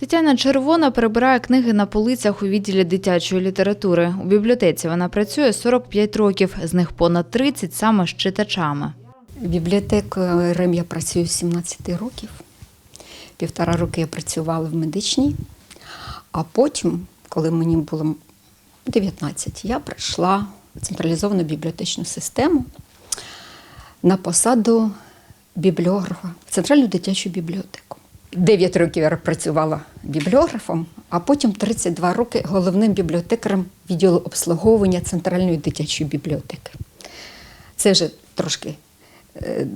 Тетяна Червона перебирає книги на полицях у відділі дитячої літератури. У бібліотеці вона працює 45 років, з них понад 30 саме з читачами. Бібліотекарем я працюю з 17 років. Півтора роки я працювала в медичній, а потім, коли мені було 19, я прийшла в централізовану бібліотечну систему на посаду бібліографа в центральну дитячу бібліотеку. 9 років я працювала бібліографом, а потім 32 роки головним бібліотекарем відділу обслуговування центральної дитячої бібліотеки. Це вже трошки е,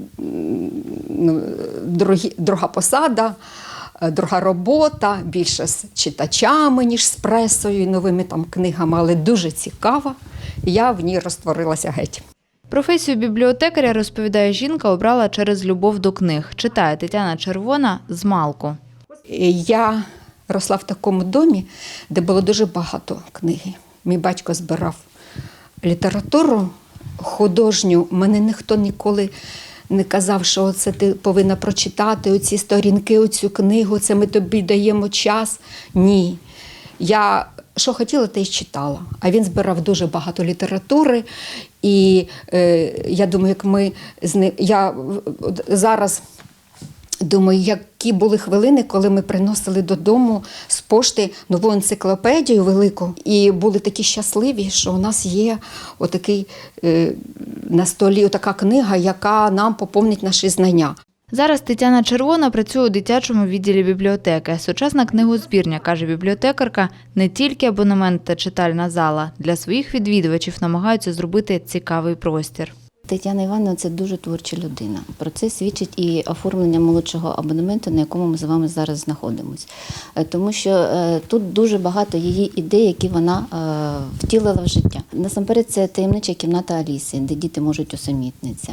ну, другі, друга посада, е, друга робота, більше з читачами, ніж з пресою і новими там книгами, але дуже цікава. Я в ній розтворилася геть. Професію бібліотекаря, розповідає жінка, обрала через любов до книг. Читає Тетяна Червона з малку. Я росла в такому домі, де було дуже багато книги. Мій батько збирав літературу художню. Мене ніхто ніколи не казав, що це ти повинна прочитати оці сторінки, оцю книгу, це ми тобі даємо час. Ні. Я що хотіла, те й читала. А він збирав дуже багато літератури. І е, я думаю, як ми з ним. Я зараз Думаю, які були хвилини, коли ми приносили додому з пошти нову енциклопедію велику, і були такі щасливі, що у нас є отакий е, на столі така книга, яка нам поповнить наші знання. Зараз Тетяна Червона працює у дитячому відділі бібліотеки. Сучасна книгозбірня, каже бібліотекарка, не тільки абонемент та читальна зала. Для своїх відвідувачів намагаються зробити цікавий простір. Тетяна Івановна це дуже творча людина. Про це свідчить і оформлення молодшого абонементу, на якому ми з вами зараз знаходимося. Е, Тому що е, тут дуже багато її ідей, які вона е, втілила в життя. Насамперед, це таємнича кімната Аліси, де діти можуть усамітнитися.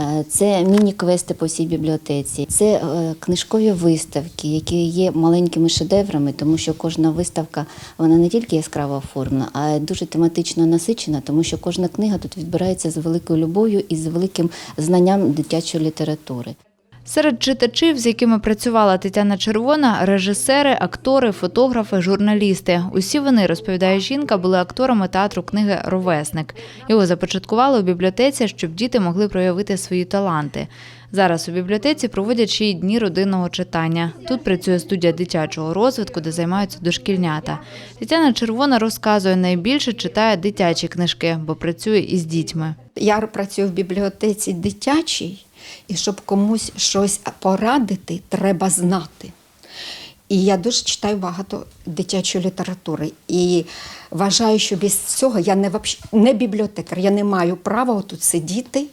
Е, Це міні-квести по всій бібліотеці, це е, книжкові виставки, які є маленькими шедеврами, тому що кожна виставка вона не тільки яскраво оформлена, а й дуже тематично насичена, тому що кожна книга тут відбирається з великою любов'ю і з великим знанням дитячої літератури. Серед читачів, з якими працювала Тетяна Червона, режисери, актори, фотографи, журналісти. Усі вони, розповідає жінка, були акторами театру книги Ровесник. Його започаткували у бібліотеці, щоб діти могли проявити свої таланти. Зараз у бібліотеці проводять ще й дні родинного читання. Тут працює студія дитячого розвитку, де займаються дошкільнята. Тетяна Червона розказує, найбільше читає дитячі книжки, бо працює із дітьми. Я працюю в бібліотеці дитячій, і щоб комусь щось порадити, треба знати. І я дуже читаю багато дитячої літератури. І вважаю, що без цього я не, не бібліотекар, я не маю права тут сидіти,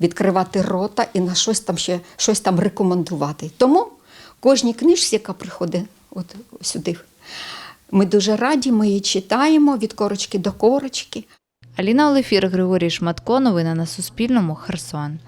відкривати рота і на щось там ще щось там рекомендувати. Тому кожній книжці, яка приходить от сюди, ми дуже раді, ми її читаємо від корочки до корочки. Аліна Олефір, Григорій Шматко. Новини на Суспільному. Херсон.